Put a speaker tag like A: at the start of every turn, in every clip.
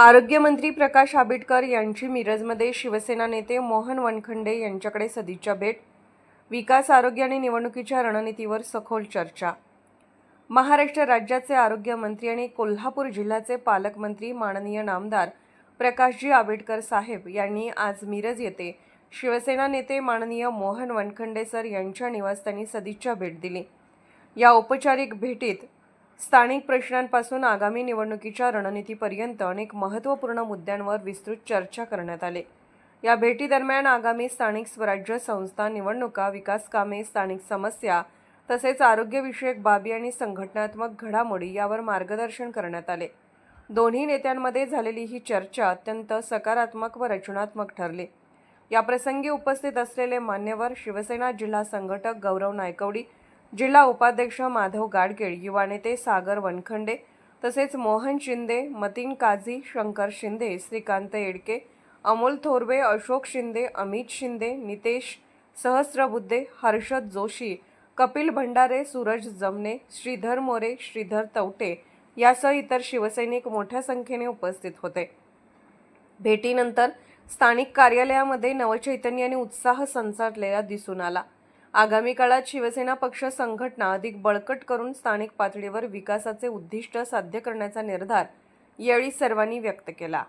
A: आरोग्यमंत्री प्रकाश आंबेडकर यांची मिरजमध्ये शिवसेना नेते मोहन वनखंडे यांच्याकडे सदिच्छा भेट. विकास आरोग्य आणि निवडणुकीच्या रणनीतीवर सखोल चर्चा. महाराष्ट्र राज्याचे आरोग्यमंत्री आणि कोल्हापूर जिल्ह्याचे पालकमंत्री माननीय नामदार प्रकाशजी आंबेडकर साहेब यांनी आज मिरज येथे शिवसेना नेते माननीय मोहन वनखंडे सर यांच्या निवासस्थानी सदिच्छा भेट दिली. या औपचारिक भेटीत स्थानिक प्रश्नांपासून आगामी निवडणुकीच्या रणनीतीपर्यंत अनेक महत्त्वपूर्ण मुद्द्यांवर विस्तृत चर्चा करण्यात आली. या भेटीदरम्यान आगामी स्थानिक स्वराज्य संस्था निवडणुका विकास कामे स्थानिक समस्या तसेच आरोग्यविषयक बाबी आणि संघटनात्मक घडामोडी यावर मार्गदर्शन करण्यात आले. दोन्ही नेत्यांमध्ये झालेली ही चर्चा अत्यंत सकारात्मक व रचनात्मक ठरली. या प्रसंगी उपस्थित असलेले मान्यवर शिवसेना जिल्हा संघटक गौरव नायकवडी जिल्हा उपाध्यक्ष माधव गाडगेळ युवा नेते सागर वनखंडे तसेच मोहन शिंदे मतीन काझी शंकर शिंदे श्रीकांत येडके अमोल थोरवे अशोक शिंदे अमित शिंदे नितेश सहस्रबुद्धे हर्षद जोशी कपिल भंडारे सूरज जमने श्रीधर मोरे श्रीधर तवटे यासह इतर शिवसैनिक मोठ्या संख्येने उपस्थित होते. भेटीनंतर स्थानिक कार्यालयामध्ये नवचैतन्य आणि उत्साह संचारलेला दिसून आला. आगामी काळात शिवसेना पक्ष संघटना अधिक बळकट करून स्थानिक पातळीवर विकासाचे उद्दिष्ट साध्य करण्याचा निर्धार यावेळी सर्वांनी व्यक्त केला.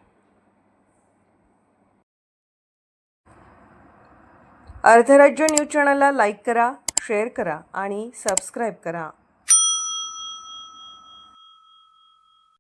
A: अर्धराज्य न्यूज चॅनलला लाईक करा शेअर करा आणि सबस्क्राईब करा.